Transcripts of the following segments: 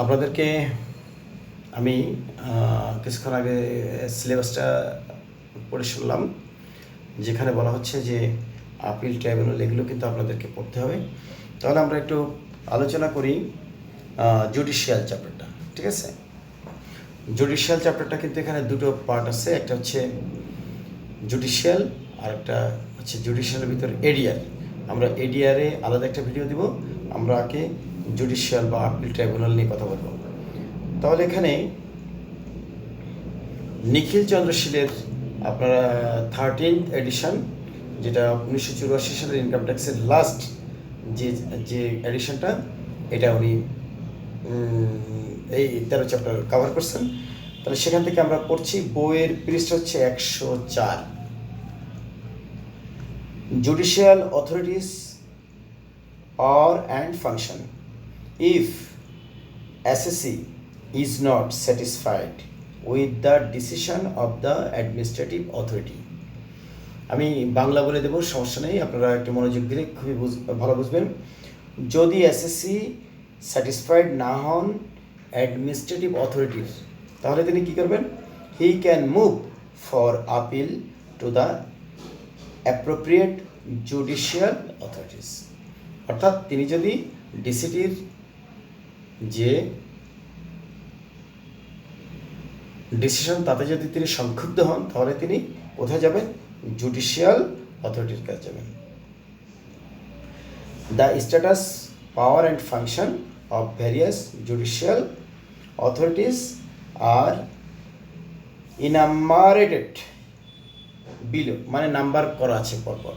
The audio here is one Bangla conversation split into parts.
আপনাদেরকে আমি কিছুক্ষণ আগে সিলেবাসটা পড়ে শুনলাম, যেখানে বলা হচ্ছে যে আপিল ট্রাইব্যুনাল, এগুলো কিন্তু আপনাদেরকে পড়তে হবে। তাহলে আমরা একটু আলোচনা করি জুডিশিয়াল চ্যাপ্টারটা, ঠিক আছে? জুডিশিয়াল চ্যাপ্টারটা কিন্তু এখানে দুটো পার্ট আছে, একটা হচ্ছে জুডিশিয়াল আর একটা হচ্ছে জুডিশিয়ালের ভিতর এডিয়ার আমরা এডিয়ারে আলাদা একটা ভিডিও দিব আমরা আগে জুডিশিয়াল বা আপিল ট্রাইব্যুনাল নিয়ে কথা বলব। তাহলে এখানে নিখিল চন্দ্রশীলের আপনারা থার্টিন এডিশন যেটা উনিশশো চুরাশি সালের ইনকাম ট্যাক্সের লাস্ট যে যে এডিশনটা এটা উনি এই তেরো চ্যাপ্টার কভার করছেন। তাহলে সেখান থেকে আমরা পড়ছি, বইয়ের পৃষ্ঠ হচ্ছে একশো চার। Judicial authorities or and function if SSC is not satisfied with the decision of the administrative authority. আমি বাংলা বলে দেবো, সমস্যা নেই, আপনারা একটু মনোযোগ দিলে খুবই ভালো বুঝবেন। যদি এসএসসি স্যাটিসফাইড না হন অ্যাডমিনিস্ট্রেটিভ অথরিটির তাহলে তিনি কী করবেন? He can move for appeal to the appropriate judicial authorities অর্থাৎ তিনি যদি ডিসিটির যে ডিসিশন, তাতে যদি তিনি সংক্ষুব্ধ হন, তাহলে তিনি কোথায় যাবেন? জুডিশিয়াল অথরিটির কাছে যাবেন। The status, power and function of various judicial authorities are enumerated below মানে নাম্বার করা আছে পরপর।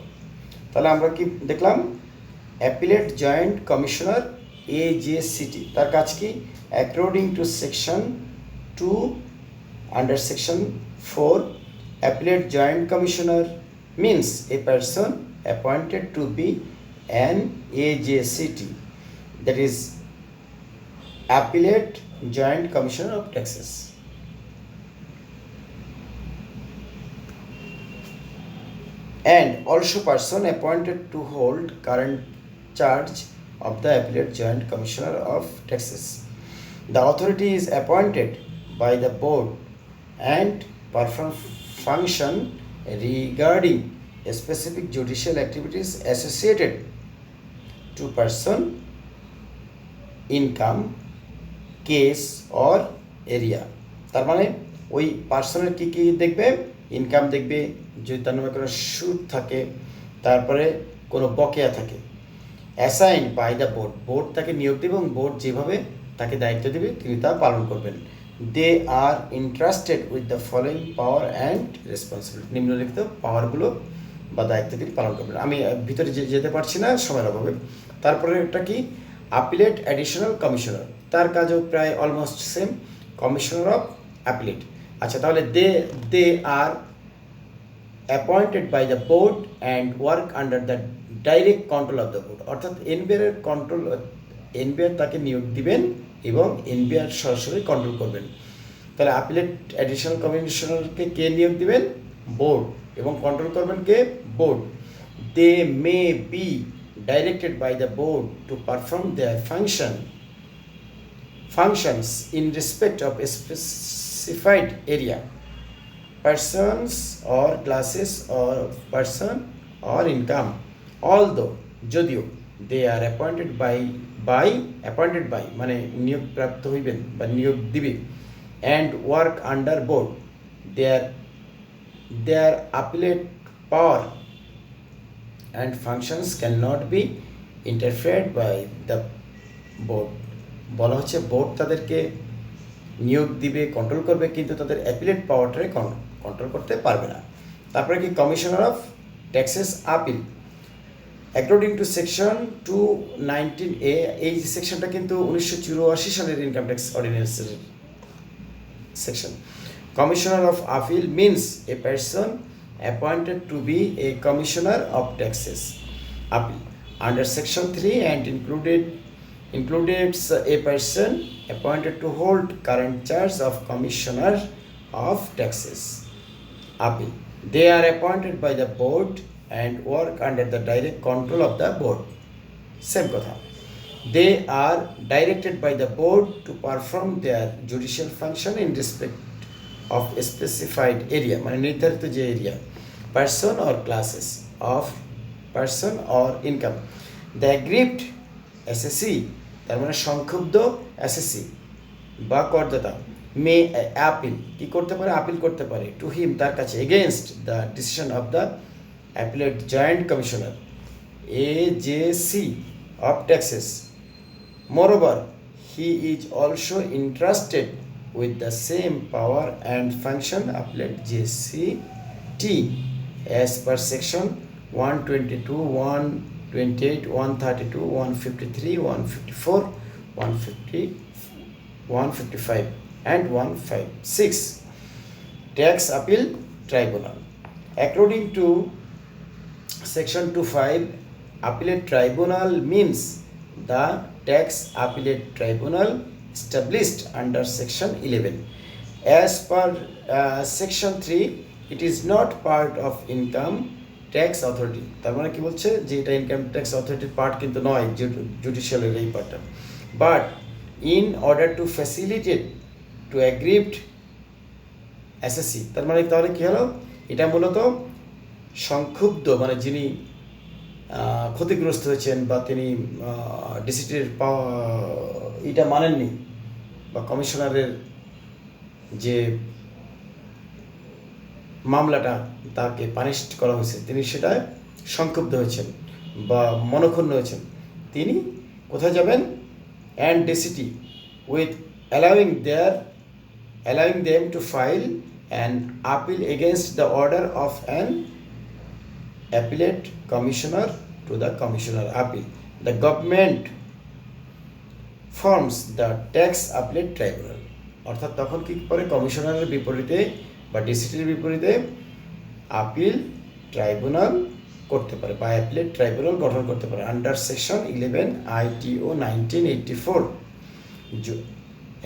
তাহলে আমরা কি দেখলাম? Appellate joint commissioner A J C T তার কাজ কি? According to section two under section four appellate joint commissioner means a person appointed to be an A J C T that is appellate joint commissioner of taxes and also person appointed to hold current charge of the appellate joint commissioner of taxes the authority is appointed by the board and perform function regarding specific judicial activities associated to person income case or area তার মানে ওই পার্সনের কি কি দেখবে ইনকাম দেখবে যদি তার নামে কোনো সুদ থাকে তারপরে কোনো বকেয়া থাকে assign by the board board তাকে নিয়োগ দেবে এবং বোর্ড যেভাবে তাকে দায়িত্ব দেবে তিনি তা পালন করবেন। They are interested with the following power and responsibility নিম্নলিখিত পাওয়ারগুলো বা দায়িত্ব তিনি পালন করবেন। আমি ভিতরে যেতে পারছি না, সময়ের অভাবে। তারপরে এটা কি? আপিলেট অ্যাডিশনাল কমিশনার তার কাজও প্রায় almost same commissioner of appellate আচ্ছা তাহলে they they are appointed by the board and work under the direct control of the board অর্থাৎ এনবিআর কন্ট্রোল এনবিআর তাকে নিয়োগ দিবেন এবং এনবিআর সরাসরি কন্ট্রোল করবেন। তাহলে আপিলেট অ্যাডিশনাল কমিশনারকে কে নিয়োগ দিবেন? বোর্ড এবং কন্ট্রোল করবেন কে? Board they may be directed by the board to perform their function functions in respect of specified area persons or classes or person or income all the যদিও they are appointed by by appointed by মানে নিয়োগপ্রাপ্ত হইবেন বা নিয়োগ দিবে and work under board their their appellate power and functions can not be interfered by the board বলা হচ্ছে বোর্ড তাদেরকে নিয়োগ দিবে কন্ট্রোল করবে, কিন্তু তাদের অ্যাপিলেট পাওয়ারটাকে কন্ট্রোল করতে পারবে না। তারপরে কি commissioner of taxes appeal according to section two nineteen A এই সেকশনটা কিন্তু উনিশশো চুরাশি সালের income tax অর্ডিনেন্সের section commissioner of appeal means a person appointed to be a commissioner of taxes appeal under section three and included includeds a person appointed to hold current charge of commissioner of taxes appeal They are appointed by the board and work under the direct control of the board. Same কথা they are directed by the board to perform their judicial function in respect of specified area মানে নির্ধারিত যে area person or classes of person or income the aggrieved SSC তার মানে সংক্ষুব্ধ এসএসসি বা করদাতা মে অ্যাপিল কি করতে পারে? আপিল করতে পারে। টু হিম তার কাছে against the decision of the appellate joint commissioner A J C of taxes moreover he is also interested with the same power and function appellate J C T as per section one twenty two one twenty eight one thirty two one fifty three one fifty four one fifty one fifty five and 156 Tax Appeal Tribunal. According to section 25, Appellate Tribunal means the tax appellate tribunal established under section 11 as per uh, section 3 it is not part of income tax authority তার মানে কি বলছে যে এটা ইনকাম ট্যাক্স অথরিটির পার্ট কিন্তু নয় জুডিশিয়ালের এই পার্টটা but in order to facilitate to aggrieved SSC তার মানে তাহলে কী হলো? এটা মূলত সংক্ষুব্ধ মানে যিনি ক্ষতিগ্রস্ত হয়েছেন বা তিনি ডিসিটির এটা মানেননি বা কমিশনারের যে মামলাটা তাকে পানিশড করা হয়েছে, তিনি সেটায় সংক্ষুব্ধ হয়েছেন বা মনক্ষুণ্ণ হয়েছেন। তিনি কোথায় যাবেন? And DCT with allowing their allowing them to file an appeal against the order of an appellate commissioner to the commissioner appeal. The government forms the tax appellate tribunal. অর্থাৎ তখন কি করে কমিশনারের বিপরীতে বা ডিসিটির বিপরীতে আপিল ট্রাইব্যুনাল করতে পারে বা অ্যাপিলেট ট্রাইব্যুনাল গঠন করতে পারে under section eleven ITO nineteen eighty four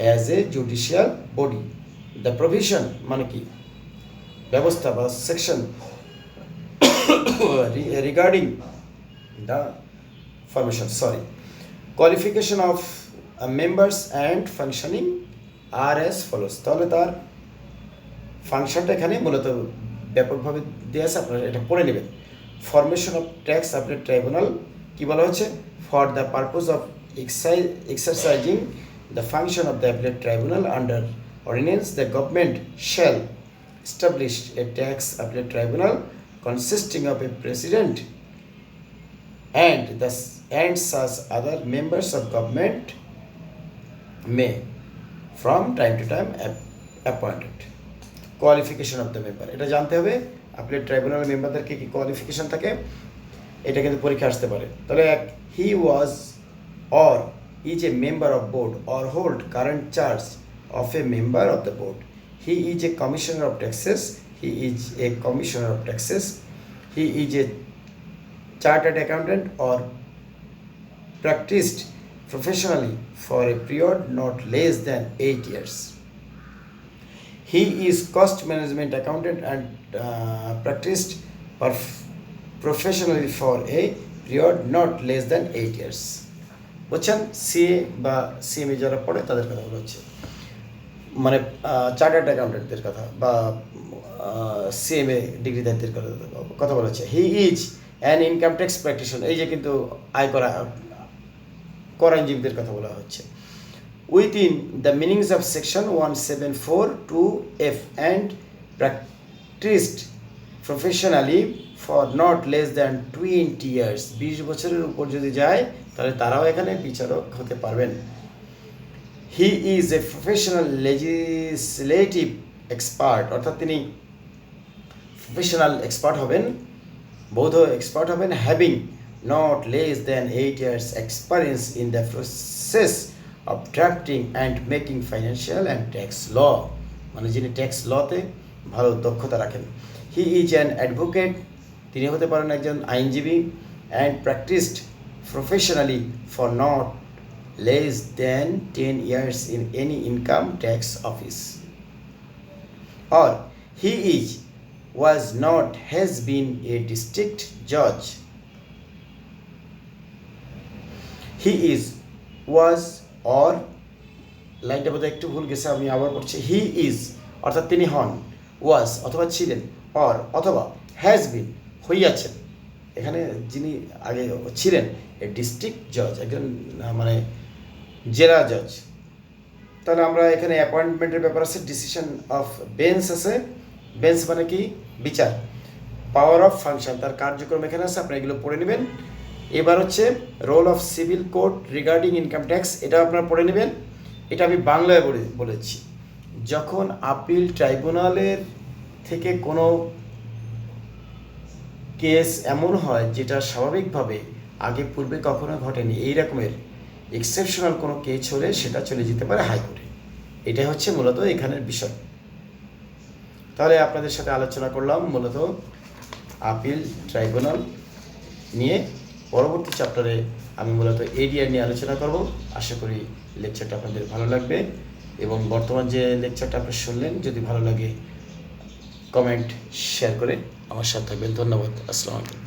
as a judicial body the provision মানে কি? ব্যবস্থা বা section regarding the formation sorry qualification of members and functioning are as follows তাহলে তার ফাংশনটা এখানে মূলত ব্যাপকভাবে দেওয়া আছে, আপনারা এটা পড়ে নেবেন। ফরমেশন অফ ট্যাক্স আপনার ট্রাইব্যুনাল কী বলা হচ্ছে? For the purpose of exercising the function of the appellate tribunal under ordinance the government shall establish a tax appellate tribunal consisting of a president and the and such other members of government may from time to time appointed qualification of the member এটা জানতে হবে আপনি ট্রাইব্যুনাল মেম্বারদের কি কোয়ালিফিকেশন থাকে এটা কিন্তু পরীক্ষা আসতে পারে তাহলে he was or is a member of board or hold current charge of a member of the board. He is a commissioner of taxes. He is a commissioner of taxes. He is a chartered accountant or practiced professionally for a period not less than 8 years. He is cost management accountant and uh, practiced perf- professionally for a period not less than 8 years. বুঝছেন সিএ বা সিএমএ যারা পড়ে তাদের কথা বলা হচ্ছে। মানে চার্টার্ড অ্যাকাউন্টেন্টদের কথা বা সিএমএ ডিগ্রিদারদের কথা কথা বলা হচ্ছে। He is an income tax practition এই যে কিন্তু আয় করা, কর আইনজীবীদের কথা বলা হচ্ছে। Within the meanings of section one seven four two F and practised professionally for not less than twenty years বিশ বছরের উপর যদি যায়, তাহলে তারাও এখানে বিচারক হতে পারবেন। He is a professional legislative expert অর্থাৎ তিনি প্রফেশনাল এক্সপার্ট হবেন, বৌদ্ধ এক্সপার্ট হবেন having not less than eight years experience in the process of drafting and making financial and tax law মানে যিনি ট্যাক্স লতে ভালো দক্ষতা রাখেন। হি ইজ অ্যান অ্যাডভোকেট তিনি হতে পারেন একজন আইনজীবী and practised professionally for not less than 10 years in any income tax office. Or, he is, was not, has been a district judge. He is was or লাইনটা বোধহয় একটু ভুল গেছে, আমি আবার পড়ছি। হি ইজ অর্থাৎ তিনি হন ওয়াজ অথবা ছিলেন অর অথবা হ্যাজ বিন হইয়াছেন এখানে যিনি আগে ছিলেন, এ ডিস্ট্রিক্ট জজ একজন মানে জেলা জজ তাহলে আমরা এখানে অ্যাপয়েন্টমেন্টের ব্যাপার আছে ডিসিশন অফ বেঞ্চ আছে। বেঞ্চ মানে কি? বিচার। পাওয়ার অফ ফাংশন তার কার্যক্রম এখানে আছে আপনি এগুলো পড়ে নেবেন। এবার হচ্ছে role of civil code regarding income tax এটা আপনারা পড়ে নেবেন। এটা আমি বাংলায় বলে, বলেছি। যখন আপিল ট্রাইব্যুনালের থেকে কোনো কেস এমন হয় যেটা স্বাভাবিকভাবে আগে পূর্বে কখনো ঘটেনি। এই রকমের এক্সেপশনাল কোনো কেস হলে সেটা চলে যেতে পারে হাইকোর্টে এটা হচ্ছে মূলত এখানের বিষয়। তাহলে আপনাদের সাথে আলোচনা করলাম মূলত আপিল ট্রাইব্যুনাল নিয়ে। পরবর্তী চ্যাপ্টারে আমি মূলত এরিয়া নিয়ে আলোচনা করব। আশা করি লেকচারটা আপনাদের ভালো লাগবে। এবং বর্তমান যে লেকচারটা আপনি শুনলেন, যদি ভালো লাগে কমেন্ট শেয়ার করে আমার সাথে থাকবেন। ধন্যবাদ আসসালামু আলাইকুম।